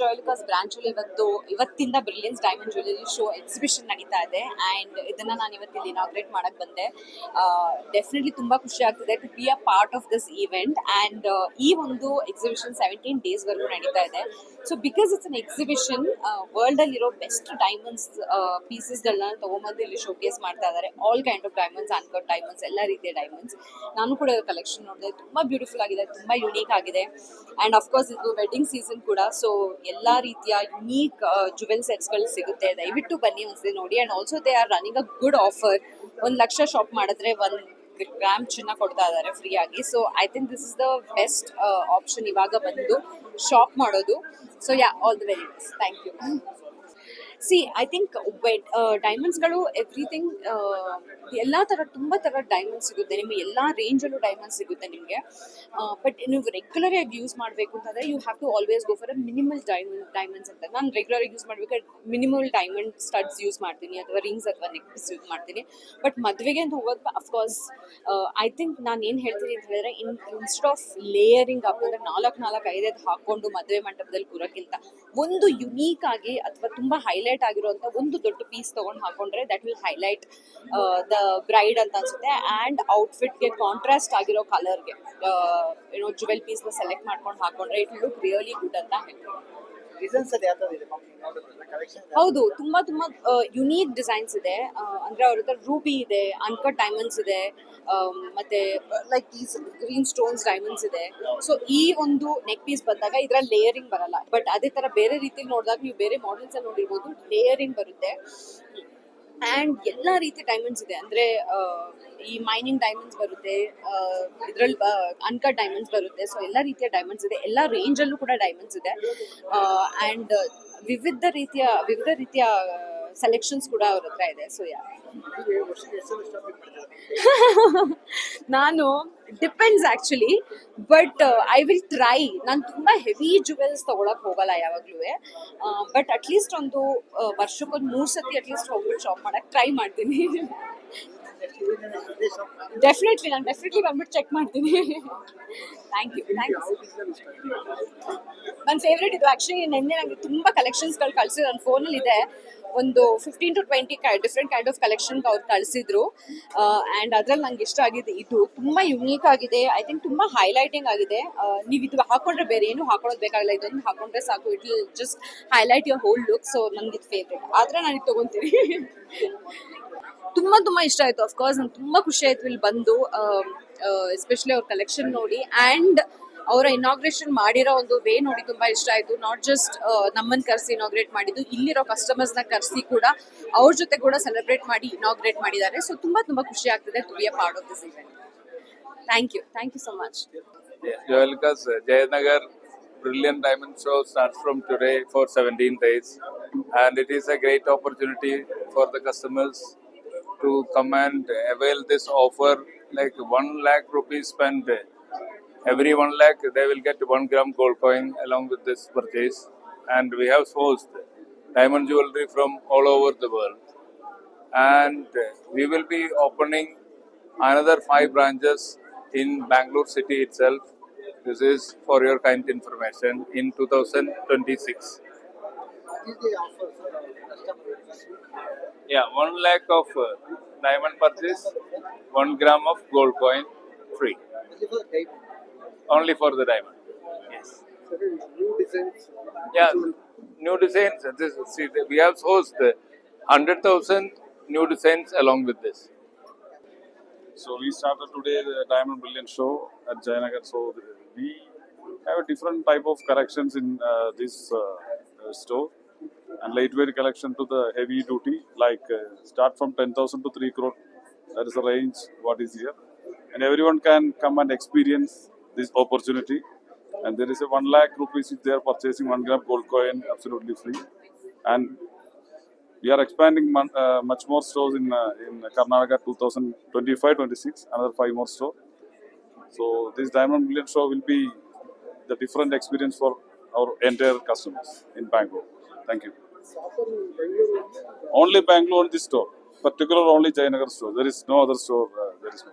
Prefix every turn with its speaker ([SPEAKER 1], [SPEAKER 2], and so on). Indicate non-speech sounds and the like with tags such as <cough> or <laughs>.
[SPEAKER 1] ಜೋಯಲ್ಕಾಸ್ branch ಅಲ್ಲಿ ಇವತ್ತು, ಇವತ್ತಿಂದ brilliance diamond jewellery show exhibition ನಡೀತಾ ಇದೆ. ಅಂಡ್ ಇದನ್ನ ನಾನು ಇವತ್ತಿಲ್ಲಿ ಇನಾಗ್ರೇಟ್ ಮಾಡಕ್ ಬಂದೆ. ಡೆಫಿನೆಟ್ಲಿ ತುಂಬಾ ಖುಷಿ ಆಗ್ತಿದೆ to be a part of this event and ಈ ಒಂದು ಎಕ್ಸಿಬಿಷನ್ ಸೆವೆಂಟೀನ್ ಡೇಸ್ ವರೆಗೂ ನಡೀತಾ ಇದೆ. So because it's an exhibition world ಅಲ್ಲಿ ಇರೋ ಬೆಸ್ಟ್ ಡೈಮಂಡ್ಸ್ ಪೀಸಸ್ ಗಳನ್ನ ತಗೊಂಬಂದು ಇಲ್ಲಿ ಶೋಕೇಸ್ ಮಾಡ್ತಾ ಇದ್ದಾರೆ all kind of diamonds uncut diamonds ಎಲ್ಲ ರೀತಿಯ ಡೈಮಂಡ್ಸ್ ನಾನು ಕೂಡ ಕಲೆಕ್ಷನ್ ನೋಡಿದೆ. ತುಂಬಾ ಬ್ಯೂಟಿಫುಲ್ ಆಗಿದೆ, ತುಂಬಾ ಯುನೀಕ್ ಆಗಿದೆ. ಅಂಡ್ ಅಫ್ಕೋರ್ಸ್ ಇದು ವೆಡ್ಡಿಂಗ್ ಸೀಸನ್ ಕೂಡ. ಸೊ ಎಲ್ಲಾ ರೀತಿಯ ಯುನೀಕ್ ಜುವೆಲ್ ಸೆಟ್ಸ್ಗಳು ಸಿಗುತ್ತೆ. ದಯವಿಟ್ಟು ಬನ್ನಿ ಒಂದ್ಸರಿ ನೋಡಿ. And also they are running a good offer ಒಂದ್ ಲಕ್ಷ ಶಾಪ್ ಮಾಡಿದ್ರೆ ಒಂದು ಗ್ರಾಮ್ ಚಿನ್ನ ಕೊಡ್ತಾ ಇದ್ದಾರೆ ಫ್ರೀ ಆಗಿ. So I think this is the best option ಇವಾಗ ಬಂದು ಶಾಪ್ ಮಾಡೋದು. So yeah all the very best thank you see I think wed ಡೈಮಂಡ್ಸ್ಗಳು everything ಎಲ್ಲ ಥರ ತುಂಬ ಥರ ಡೈಮಂಡ್ ಸಿಗುತ್ತೆ. ನಿಮಗೆ ಎಲ್ಲ ರೇಂಜಲ್ಲೂ ಡೈಮಂಡ್ಸ್ ಸಿಗುತ್ತೆ ನಿಮಗೆ. ಬಟ್ ನೀವು ರೆಗ್ಯುಲರ್ ಆಗಿ ಯೂಸ್ ಮಾಡಬೇಕು ಅಂತಂದರೆ you have to always go for a minimal diamond diamonds ಅಂತ. ನಾನು ರೆಗ್ಯುಲರ್ ಯೂಸ್ ಮಾಡಬೇಕಾದ್ರೆ ಮಿನಿಮಲ್ ಡೈಮಂಡ್ ಸ್ಟಡ್ಸ್ ಯೂಸ್ ಮಾಡ್ತೀನಿ, ಅಥವಾ ರಿಂಗ್ಸ್ ಅಥವಾ ನೆಕ್ಲೆಸ್ ಯೂಸ್ ಮಾಡ್ತೀನಿ. ಬಟ್ ಮದುವೆಗೆ ಅಂತ ಹೋಗೋದು ಅಫ್ಕೋರ್ಸ್ ಐ ಥಿಂಕ್ ನಾನು ಏನು ಹೇಳ್ತೀನಿ ಅಂತ ಹೇಳಿದ್ರೆ in instead of layering up ಅಂದರೆ ನಾಲ್ಕು ನಾಲ್ಕು ಐದೈದು ಹಾಕೊಂಡು ಮದುವೆ ಮಂಟಪದಲ್ಲಿ ಕೂರೋಕ್ಕಿಂತ, ಒಂದು ಯುನೀಕ್ ಆಗಿ ಅಥವಾ ತುಂಬ ಹೈಲೈಟ್ ಆಗಿರುವಂಥ ಒಂದು ದೊಡ್ಡ ಪೀಸ್ ತೊಗೊಂಡು ಹಾಕೊಂಡ್ರೆ that will highlight the bride ಅಂತ ಅನ್ಸುತ್ತೆ. ಆ್ಯಂಡ್ ಔಟ್ಫಿಟ್ಗೆ ಕಾಂಟ್ರಾಸ್ಟ್ ಆಗಿರೋ ಕಲರ್ಗೆ ಏನೋ ಜುವೆಲ್ ಪೀಸ್ನ ಸೆಲೆಕ್ಟ್ ಮಾಡ್ಕೊಂಡು ಹಾಕೊಂಡ್ರೆ ಇಟ್ ಲುಕ್ ರಿಯಲಿ ಗುಡ್ ಅಂತ ಹೇಳ್ತೀನಿ
[SPEAKER 2] ಡಿಸೈನ್ಸ್ ಅದು ಯಾವ್ದು ಇದೆ
[SPEAKER 1] ಹೌದು, ತುಂಬಾ ತುಂಬಾ ಯುನೀಕ್ ಡಿಸೈನ್ಸ್ ಇದೆ. ಅಂದ್ರೆ ಅವ್ರ ಹತ್ರ ರೂಬಿ ಇದೆ ಅನ್ಕಟ್ ಡೈಮಂಡ್ಸ್ ಇದೆ ಮತ್ತೆ ಲೈಕ್ ಈ ಗ್ರೀನ್ ಸ್ಟೋನ್ಸ್ ಡೈಮಂಡ್ಸ್ ಇದೆ. ಸೊ ಈ ಒಂದು ನೆಕ್ ಪೀಸ್ ಬಂದಾಗ ಇದರ ಲೇಯರಿಂಗ್ ಬರಲ್ಲ. ಬಟ್ ಅದೇ ತರ ಬೇರೆ ರೀತಿ ನೋಡಿದಾಗ ನೀವು ಬೇರೆ ಮಾಡೆಲ್ಸ್ ಅಲ್ಲಿ ನೋಡಿರ್ಬೋದು ಲೇಯರಿಂಗ್ ಬರುತ್ತೆ. ಆ್ಯಂಡ್ ಎಲ್ಲ ರೀತಿ ಡೈಮಂಡ್ಸ್ ಇದೆ. ಅಂದರೆ ಈ ಮೈನಿಂಗ್ ಡೈಮಂಡ್ಸ್ ಬರುತ್ತೆ ಇದರಲ್ಲಿ ಅನ್ಕಟ್ ಡೈಮಂಡ್ಸ್ ಬರುತ್ತೆ. ಸೊ ಎಲ್ಲ ರೀತಿಯ ಡೈಮಂಡ್ಸ್ ಇದೆ. ಎಲ್ಲ ರೇಂಜಲ್ಲೂ ಕೂಡ ಡೈಮಂಡ್ಸ್ ಇದೆ. ಆ್ಯಂಡ್ ವಿವಿಧ ರೀತಿಯ ವಿವಿಧ ರೀತಿಯ ಸೆಲೆಕ್ಷನ್ಸ್ ಕೂಡ ಅವ್ರ ಹತ್ರ ಇದೆ ಸೊ ಯಾ <laughs> ನಾನು depends actually but I will try ನಾನು ತುಂಬ ಹೆವಿ ಜುವೆಲ್ಸ್ ತೊಗೊಳಕ್ಕೆ ಹೋಗಲ್ಲ ಯಾವಾಗಲೂ ಬಟ್ ಅಟ್ಲೀಸ್ಟ್ ಒಂದು ವರ್ಷಕ್ಕೊಂದು ಮೂರು ಸತಿ ಅಟ್ಲೀಸ್ಟ್ ಹೋಗ್ಬಿಟ್ಟು ಶಾಪ್ ಮಾಡೋಕ್ಕೆ ಟ್ರೈ ಮಾಡ್ತೀನಿ <laughs>
[SPEAKER 2] ನೆಕ್ಸ್ಟ್ ಇದೇ ಇದೇ ಶಾಪ್
[SPEAKER 1] ಡೆಫಿನೆಟ್ಲಿ ನಾನು ಡೆಫಿನೆಟ್ಲಿ ಬಂದ್ಬಿಟ್ಟು ಚೆಕ್ ಮಾಡ್ತೀನಿ. ಥ್ಯಾಂಕ್ ಯು ಥ್ಯಾಂಕ್ಸ್ ನನ್ನ ಫೇವ್ರೇಟ್ ಇದು ಆ್ಯಕ್ಚುಲಿ ನಿನ್ನೆ ನನಗೆ ತುಂಬ ಕಲೆಕ್ಷನ್ಸ್ಗಳು ಕಳಿಸಿದ್ರು. ನನ್ನ ಫೋನಲ್ಲಿ ಇದೆ. ಒಂದು fifteen to twenty different kind of collection ಅವ್ರು ಕಳಿಸಿದ್ರು. ಆ್ಯಂಡ್ ಅದ್ರಲ್ಲಿ ನಂಗೆ ಇಷ್ಟ ಆಗಿದೆ ಇದು. ತುಂಬ ಯುನೀಕ್ ಆಗಿದೆ. ಐ ಥಿಂಕ್ ತುಂಬ ಹೈಲೈಟಿಂಗ್ ಆಗಿದೆ. ನೀವು ಇದು ಹಾಕೊಂಡ್ರೆ ಬೇರೆ ಏನು ಹಾಕೊಳ್ಳೋದು ಬೇಕಾಗಿಲ್ಲ. ಇದೊಂದು ಹಾಕೊಂಡ್ರೆ ಸಾಕು. It will just highlight your whole look so ನಂಗೆ ಇದು ಫೇವ್ರೇಟ್ ಆದರೆ ನಾನು ಇದು ತೊಗೊತೀನಿ. ತುಂಬ ತುಂಬ ಇಷ್ಟ ಆಯಿತು. ಅಫ್ಕೋರ್ಸ್ ನಂಗೆ ತುಂಬ ಖುಷಿ ಆಯಿತು ಇಲ್ಲಿ ಬಂದು ಎಸ್ಪೆಷಲಿ ಅವ್ರ ಕಲೆಕ್ಷನ್ ನೋಡಿ. ಆ್ಯಂಡ್ ಅವರ ಇನಾಗ್ರೇಷನ್ ಮಾಡಿರೋ ಒಂದು ವೇ ನೋಡಿ ತುಂಬಾ ಇಷ್ಟ ಆಯಿತು. ನಾಟ್ ಜಸ್ಟ್ ನಮ್ಮನ್ನು ಕರೆಸಿ ಇನಾಗ್ರೇಟ್ ಮಾಡಿದ್ದು ಇಲ್ಲಿರೋ ಕಸ್ಟಮರ್ಸ್ನ ಕರೆಸಿ ಕೂಡ ಅವ್ರ ಜೊತೆ ಕೂಡ ಸೆಲೆಬ್ರೇಟ್ ಮಾಡಿ ಇನಾಗ್ರೇಟ್ ಮಾಡಿದ್ದಾರೆ. ಸೊ ತುಂಬ ತುಂಬ ಖುಷಿ ಆಗ್ತಿದೆ to be a part of this event thank you thank you so much
[SPEAKER 3] Joelka's Jayanagar Brilliant Diamond Show starts from today for 17 days, and it is a great opportunity for the customers. To come and avail this offer. Like one lakh rupees spent, every one lakh they will get one gram gold coin along with this purchase, and we have sourced diamond jewelry from all over the world, and we will be opening another five branches in Bangalore city itself. This is for your kind information in 2026.
[SPEAKER 2] What is the offer for our customers?
[SPEAKER 3] Yeah, one lakh of uh, diamond purchase, one gram of gold coin free.
[SPEAKER 2] Only for the type.
[SPEAKER 3] Only for the diamond. Yes.
[SPEAKER 2] New designs.
[SPEAKER 3] Yeah, new designs. This, see, we have sourced uh, 100,000 new designs along with this.
[SPEAKER 4] So we started today the Diamond Brilliant Show at Jayanagar. So we have a different type of corrections in uh, this uh, uh, store and lightweight collection to the heavy duty like uh, start from 10,000 to 3 crore. That is the range what is here. And everyone can come and experience this opportunity. And there is a 1 lakh rupees if they are purchasing 1 gram gold coin absolutely free. And we are expanding mon- uh, much more stores in uh, in Karnataka 2025-26, another five more store. So this Diamond Brilliant Show will be the different experience for our entire customers in Bangalore. Thank you. Only Bangalore this store, particular only Jayanagar store. There is no other store. Uh, there is no.